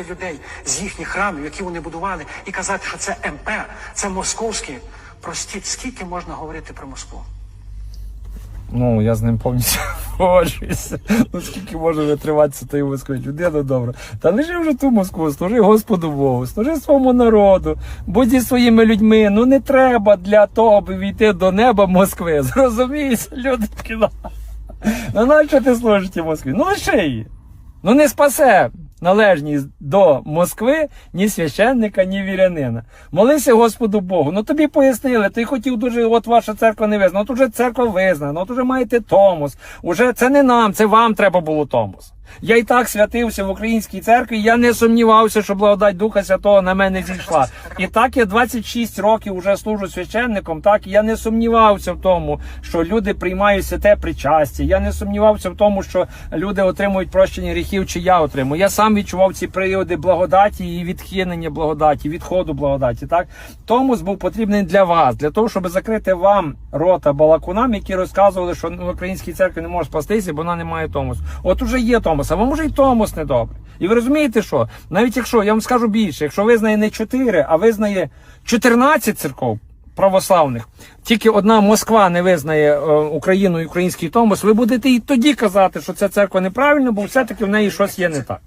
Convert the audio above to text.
людей з їхніх храмів, які вони будували, і казати, що це МП, це московське. Простіть, скільки можна говорити про Москву? Ну, я з ним повністю погоджуюся. Ну скільки може витриватися той Москвич? Людина добра. Та лежи вже ту Москву, служи Господу Богу, служи своєму народу, будь зі своїми людьми. Ну не треба для того, аби війти до неба Москви. Зрозумієш, люди такі. «Ну, нащо ти служиш Москві? Ну лиши її. Ну не спасе належність до Москви ні священника, ні вірянина. Молися Господу Богу. Ну тобі пояснили, ти хотів дуже, от ваша церква не визнана. От уже церква визнана, от уже маєте Томос. Уже це не нам, це вам треба було Томос. Я і так святився в українській церкві, я не сумнівався, що благодать Духа Святого на мене зійшла. І так я 26 років вже служу священником, так я не сумнівався в тому, що люди приймають святе причастя. Я не сумнівався в тому, що люди отримують прощення гріхів, чи я отримую. Я сам відчував ці періоди благодаті і відхилення благодаті, відходу благодаті. Так Томос був потрібний для вас, для того, щоб закрити вам рота балакунам, які розказували, що в українській церкві не може спастися, бо вона не має Томосу. От уже є Томос, а вам може і Томос не добре. І ви розумієте, що навіть якщо я вам скажу більше, якщо визнає не 4, а визнає 14 церков. Православних тільки одна Москва не визнає е, Україну і український Томос. Ви будете і тоді казати, що ця церква неправильна, бо все-таки в неї щось є не так.